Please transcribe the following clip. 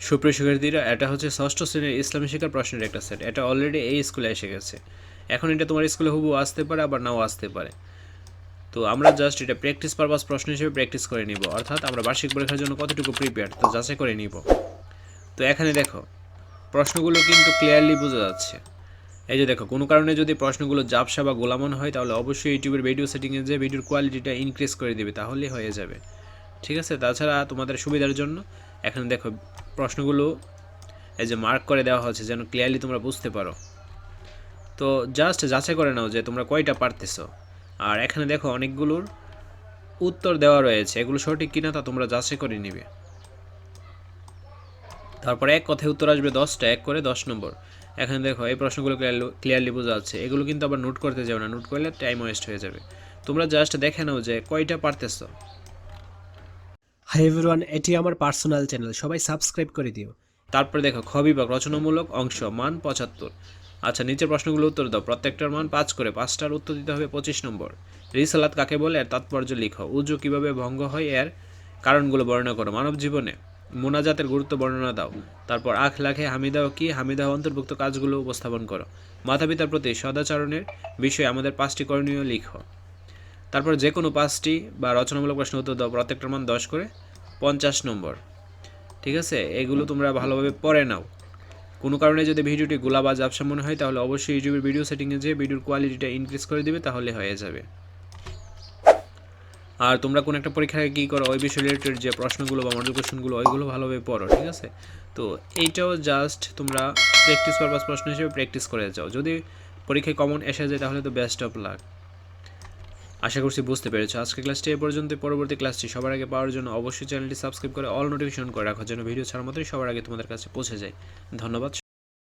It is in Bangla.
সুপ্রিয় শিক্ষার্থীরা, এটা হচ্ছে ষষ্ঠ শ্রেণির ইসলামী শিক্ষার প্রশ্নের একটা সেট। এটা অলরেডি এই স্কুলে এসে গেছে। এখন এটা তোমার স্কুলে হুবু আসতে পারে, আবার নাও আসতে পারে। তো আমরা জাস্ট এটা প্র্যাকটিস পারপাস প্রশ্ন হিসেবে প্র্যাকটিস করে নিব। অর্থাৎ আমরা বার্ষিক পরীক্ষার জন্য কতটুকু প্রিপেয়ার তো যাচাই করে নিব। তো এখানে দেখো, প্রশ্নগুলো কিন্তু ক্লিয়ারলি বোঝা যাচ্ছে। এই যে দেখো, কোনো কারণে যদি প্রশ্নগুলো জাপসা বা গোলামন হয়, তাহলে অবশ্যই ইউটিউবের ভিডিও সেটিংয়ে যে ভিডিওর কোয়ালিটিটা ইনক্রিজ করে দেবে তাহলে হয়ে যাবে। ঠিক আছে? তাছাড়া তোমাদের সুবিধার জন্য এখানে দেখো, প্রশ্নগুলো এই যে মার্ক করে দেওয়া হচ্ছে যেন ক্লিয়ারলি তোমরা বুঝতে পারো। তো জাস্ট যাচাই করে নাও যে তোমরা কয়টা পারতেছো। আর এখানে দেখো অনেকগুলোর উত্তর দেওয়া রয়েছে। এগুলো সঠিক কিনা তা তোমরা যাচাই করে নিবে। তারপরে এক কথায় উত্তর আসবে দশটা, এক করে দশ নম্বর। এখানে দেখো এই প্রশ্নগুলো ক্লিয়ারলি বোঝা যাচ্ছে। এগুলো কিন্তু আবার নোট করতে যাও না নোট করলে টাইম ওয়েস্ট হয়ে যাবে। তোমরা জাস্ট দেখে নাও যে কয়টা পারতেছো। হাই এভরিওয়ান এটি আমার পার্সোনাল চ্যানেল সবাই সাবস্ক্রাইব করে দিও। তারপরে দেখো, খ বিভাগ, রচনামূলক অংশ, মান পঁচাত্তর। আচ্ছা নিচের প্রশ্নগুলো উত্তর দাও, প্রত্যেকটার মান পাঁচ করে, পাঁচটার উত্তর দিতে হবে পঁচিশ নম্বর। রিসালাত কাকে বলে? এর তাৎপর্য লিখো। উজু কীভাবে ভঙ্গ হয়? এর কারণগুলো বর্ণনা করো মানব জীবনে। মোনাজাতের গুরুত্ব বর্ণনা দাও। তারপর আখ, লাখে হামিদাও কি? হামিদাহ অন্তর্ভুক্ত কাজগুলো উপস্থাপন করো। মাতা পিতার প্রতি সদাচরণের বিষয়ে আমাদের পাঁচটি করণীয় লিখো। তারপর যে কোনো পাঁচটি বা রচনামূলক প্রশ্ন উত্তর দাও, প্রত্যেকটার মান দশ করে। পঞ্চাশ নম্বর। ঠিক আছে? এগুলো তোমরা ভালোভাবে পড়ে নাও। কোনো কারণে যদি ভিডিওটি গোলা বা জাপসা মনে হয়, তাহলে অবশ্যই ইউটিউবের ভিডিও সেটিংয়ে যেয়ে ভিডিওর কোয়ালিটিটা ইনক্রিজ করে দিবে, তাহলে হয়ে যাবে। আর তোমরা কোনো একটা পরীক্ষায় কী করো, ওই বিষয় রিলেটেড যে প্রশ্নগুলো বা মডেল কোশ্চেনগুলো ওইগুলো ভালোভাবে পড়ো, ঠিক আছে? তো এইটাও জাস্ট তোমরা প্র্যাকটিস পারপাস প্রশ্ন হিসেবে প্র্যাকটিস করে যাও। যদি পরীক্ষায় কমন এসে যায়, তাহলে তো বেস্ট অফ লাক আশা করছি বুঝতে পেরেছ। আজকে ক্লাসটি এ পর্যন্ত, পরবর্তী ক্লাসটি সবার আগে পাওয়ার জন্য অবশ্যই চ্যানেলটি সাবস্ক্রাইব করে অল নোটিফিকেশন করে রাখার জন্য ভিডিও ছাড়ার মতোই সবার আগে তোমাদের কাছে পৌঁছে যায়। ধন্যবাদ।